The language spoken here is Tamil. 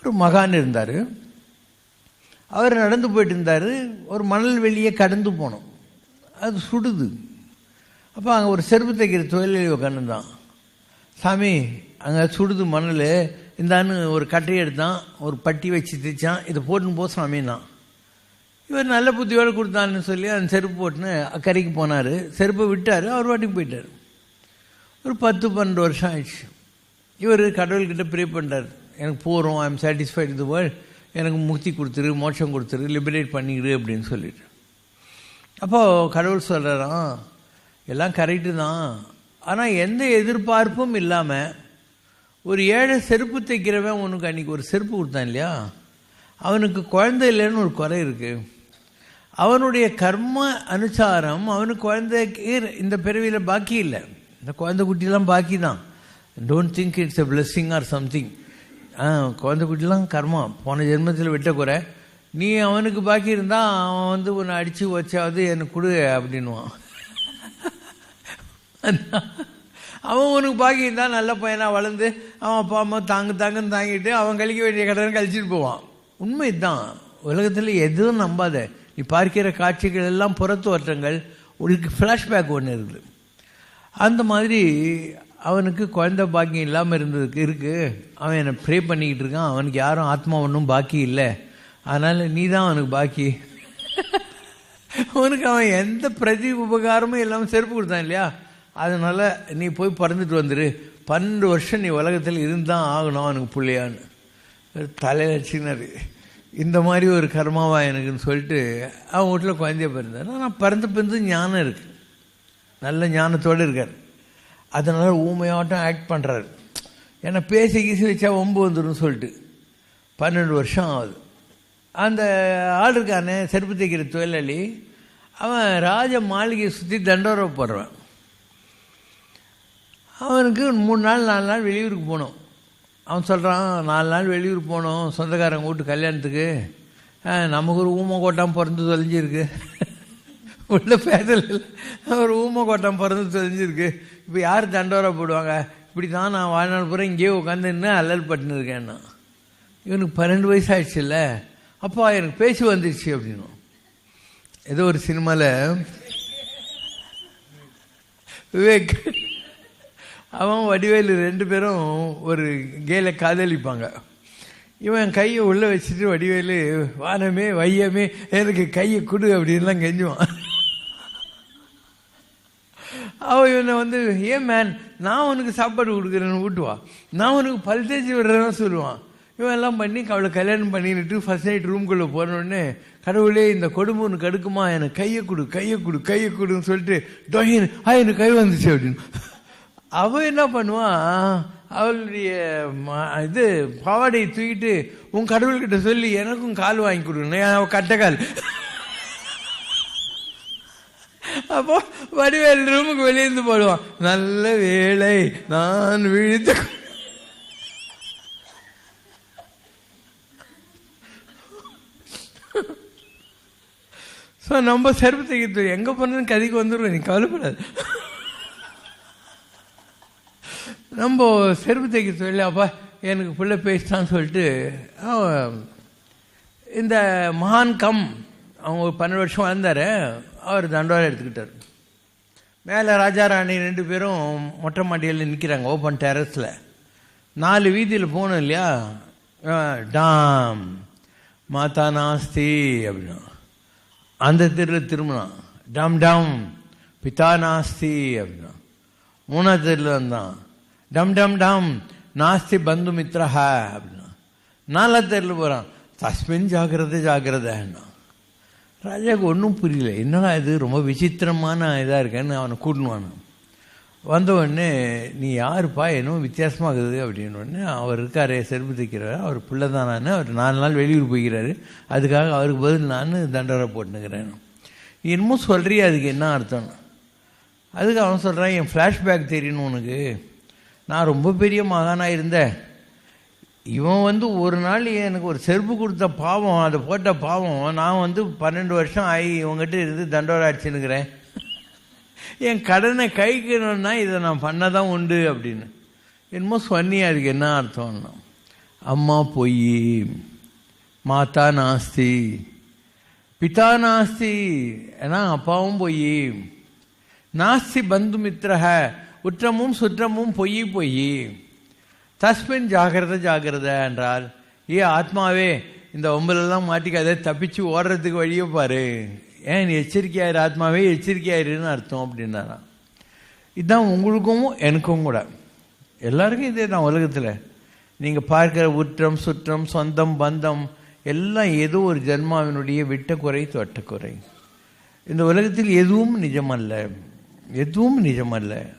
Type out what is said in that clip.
ஒரு மகான் இருந்தார். அவர் நடந்து போயிட்டு இருந்தார். ஒரு மணல் வெளியே கடந்து போனோம். அது சுடுது. அப்போ அங்கே ஒரு செருப்பு தைக்கிற தொழிலாளி உட்காந்துருந்தான் சாமி அங்கே சுடுது மணல். இந்தான்னு ஒரு கட்டையை எடுத்தான். ஒரு பட்டி வச்சு தைச்சான். இதை போட்டுன்னு போ சாமின்னா. இவர் நல்ல புத்தியோடு கொடுத்தான்னு சொல்லி அந்த செருப்பு போட்டுன்னு அக்கறைக்கு போனார். செருப்பை விட்டார். அவர் வாட்டிக்கு போயிட்டார். ஒரு பத்து பன்னெண்டு வருஷம் ஆயிடுச்சு. இவர் கடவுள்கிட்ட ப்ரே பண்ணுறார் எனக்கு போகிறோம் ஐ எம் சாட்டிஸ்ஃபைட் இது வேர்ல்ட் எனக்கு முக்தி கொடுத்துரு மோட்சம் கொடுத்துரு லிபரேட் பண்ணிடு அப்படின்னு சொல்லிட்டு. அப்போது கடவுள் சொல்கிறாராம் எல்லாம் கரெக்டு தான். ஆனால் எந்த எதிர்பார்ப்பும் இல்லாமல் ஒரு ஏழை செருப்பு தைக்கிறவன் உனக்கு அன்றைக்கி ஒரு செருப்பு கொடுத்தான் இல்லையா? அவனுக்கு குழந்தை இல்லைன்னு ஒரு குறை இருக்குது அவனுடைய கர்ம அனுசாரம் அவனுக்கு குழந்தைக்கு இந்த பிறவியில் பாக்கி இல்லை. இந்த குழந்தை குட்டிலாம் பாக்கி தான் don't think it's a blessing or something ஆ குழந்தை குட்டிலாம் கர்மம் போன ஜென்மத்தில் விட்ட குறை. நீ அவனுக்கு பாக்கி இருந்தால் அவன் வந்து உன்னை அடித்து வச்சாவது எனக்கு கொடு அப்படின்வான் அவன் உனக்கு பாக்கி இருந்தால் நல்ல பையனாக வளர்ந்து அவன் அப்பா அம்மா தாங்கு தாங்குன்னு தாங்கிட்டு அவன் கழிக்க வேண்டிய கடனை கழிச்சிட்டு போவான். உண்மை தான் உலகத்தில் எதுவும் நம்பாத. நீ பார்க்கிற காட்சிகள் எல்லாம் புறத்தோற்றங்கள் உனக்கு ஃப்ளாஷ்பேக் ஒன்று இருக்குது. அந்த மாதிரி அவனுக்கு குழந்த பாக்கியம் இல்லாமல் இருந்ததுக்கு இருக்குது அவன் என்னை ப்ரே பண்ணிக்கிட்டு இருக்கான். அவனுக்கு யாரும் ஆத்மா ஒன்றும் பாக்கி இல்லை. அதனால் நீ தான் அவனுக்கு பாக்கி. அவனுக்கு அவன் எந்த பிரதி உபகாரமும் இல்லாமல் செருப்பு கொடுத்தான் இல்லையா? அதனால் நீ போய் பறந்துட்டு வந்துடு பன்னெண்டு வருஷம் நீ உலகத்தில் இருந்தான் ஆகணும் அவனுக்கு பிள்ளையான்னு. தலையில் இந்த மாதிரி ஒரு கர்மாவா எனக்குன்னு சொல்லிட்டு அவன் வீட்டில் குழந்தைய பிறந்தார். ஆனால் பிறந்த பிறந்து ஞானம் இருக்குது நல்ல ஞானத்தோடு இருக்கார். அதனால் ஊமையாட்டம் ஆக்ட் பண்ணுறாரு ஏன்னா பேசி கீசி வச்சா ஒம்பு வந்துடும் சொல்லிட்டு. பன்னெண்டு வருஷம் ஆகுது. அந்த ஆள் இருக்கானே செருப்பு தைக்கிற தொழிலாளி அவன் ராஜ மாளிகையை சுற்றி தண்டோரம் போடுறான். அவனுக்கு மூணு நாள் நாலு நாள் வெளியூருக்கு போகணும். அவன் சொல்கிறான் நாலு நாள் வெளியூர் போனோம் சொந்தக்காரங்க வீட்டு கல்யாணத்துக்கு. நமக்கு ஒரு ஊமை கோட்டான் பிறந்து தொலைஞ்சிருக்கு. உள்ள பேசல ஒரு ஊமை கோட்டம் பிறந்து தெரிஞ்சிருக்கு. இப்போ யார் தண்டோரா போடுவாங்க? இப்படி தான் நான் வாழ்நாள் பூரா இங்கேயே உட்காந்து நின்று அல்லல் பட்டுன்னு இவனுக்கு பன்னெண்டு வயசு ஆயிடுச்சுல்ல அப்பா எனக்கு பேச்சு வந்துடுச்சு அப்படின்னும். ஏதோ ஒரு சினிமாவில் விவேக் அவன் வடிவேலு ரெண்டு பேரும் ஒரு கேல காதலிப்பாங்க. இவன் கையை உள்ளே வச்சுட்டு வடிவேலு வானமே வையமே எனக்கு கையை கொடு அப்படின்லாம் கெஞ்சுவான். அவ இவனை வந்து ஏன் மேன் நான் உனக்கு சாப்பாடு கொடுக்குறேன்னு ஊட்டுவான் நான் உனக்கு பல் தேய்ச்சி விடுறேன்னு சொல்லுவான். இவன் எல்லாம் பண்ணி அவளை கல்யாணம் பண்ணிட்டு ஃபர்ஸ்ட் நைட் ரூம்குள்ளே போனோடனே கடவுளே இந்த கொடுமை உனக்கு கடுக்குமா எனக்கு கையை கொடு கையை கொடு கையை கொடுன்னு சொல்லிட்டு டொயின் ஆ எனக்கு கை வந்துச்சு அப்படின்னு. அவன் என்ன பண்ணுவான் அவளுடைய இது பாவாடையை தூக்கிட்டு உன் கடவுள்கிட்ட சொல்லி எனக்கும் கால் வாங்கி கொடுங்க அவன் கால். அப்போ வடிவேல் ரூமுக்கு வெளியிருந்து போடுவான் நல்ல வேலை நான் விழித்து ஸோ நம்ம செருப்பு தைக்கிறது எங்கே போனாலும் கதிக்கு வந்துடுவோம் நீ கவலைப்படாது. நம்ம செருப்பு தைக்க சொல்லி அப்பா எனக்கு பிள்ளை பேசிட்டான்னு சொல்லிட்டு இந்த மகான் கம் அவங்க ஒரு பன்னெண்டு வருஷம் வாழ்ந்தார். அவர் தண்டோரம் எடுத்துக்கிட்டார். மேலே ராஜா ராணி ரெண்டு பேரும் மொட்டை மாடியில் நிற்கிறாங்க ஓப்பன் டெரஸில் நாலு வீதியில் போகணும் இல்லையா? டாம் மாதா நாஸ்தி அப்படின்னா. அந்த தெருவில் திரும்பினான். டம் டம் பிதா நாஸ்தி அப்படின்னா. மூணாவது தெருவில் வந்தான். டம் டம் டம் நாஸ்தி பந்து மித்ரஹா அப்படின்னா. நாலாவது தெருவில் போகிறான் தஸ்மின் ஜாகிரதை ஜாகிரதைன்னா. ராஜாவுக்கு ஒன்றும் புரியல. என்னடா இது? ரொம்ப விசித்திரமான இதாக இருக்கேன்னு அவனை கூட்டினுவான். வந்த உடனே நீ யாருப்பா? என்னமோ வித்தியாசமாகுது அப்படின்னு உடனே அவர் இருக்கார் செருப்பு தைக்கிறார் அவர் பிள்ளை தான் நான் அவர் நாலு நாள் வெளியூர் போய்க்கிறாரு. அதுக்காக அவருக்கு பதில் நான் தண்டரை போட்டுனுக்கிறேன். என்னமோ சொல்கிறியே அதுக்கு என்ன அர்த்தம்? அதுக்கு அவன் சொல்கிறான் என் ஃப்ளாஷ்பேக் தெரியணும் உனக்கு. நான் ரொம்ப பெரிய மகானாக இருந்தேன். இவன் வந்து ஒரு நாள் எனக்கு ஒரு செருப்பு கொடுத்த பாவம் அதை போட்ட பாவம். நான் வந்து பன்னெண்டு வருஷம் ஆகி இவங்ககிட்ட இருந்து தண்டோரா என் கடனை கைக்கணும்னா இதை நான் பண்ண தான் உண்டு அப்படின்னு. என்னமோ சொன்னி அதுக்கு என்ன அர்த்தம்னா. அம்மா பொய். மாத்தா நாஸ்தி. பிதா நாஸ்தி. ஏன்னா அப்பாவும் பொய். நாஸ்தி பந்து மித்திரக உற்றமும் சுற்றமும் பொய் பொய். தஸ்மின் ஜாகிரத ஜாகிரத என்றால் ஏ ஆத்மாவே இந்த ஒம்பலெல்லாம் மாட்டிக்காத தப்பிச்சு ஓடுறதுக்கு வழியை பாரு. ஏன் எச்சரிக்கையாயிரு ஆத்மாவே எச்சரிக்கையாயிருன்னு அர்த்தம் அப்படின்னாராம் இதுதான் உங்களுக்கும் எனக்கும் கூட. எல்லாருக்கும் இதே தான் உலகத்தில். நீங்கள் பார்க்குற உற்றம் சுற்றம் சொந்தம் பந்தம் எல்லாம் ஏதோ ஒரு ஜென்மாவினுடைய விட்டக்குறை தொட்டக்குறை. இந்த உலகத்தில் எதுவும் நிஜமல்ல. எதுவும் நிஜமல்ல.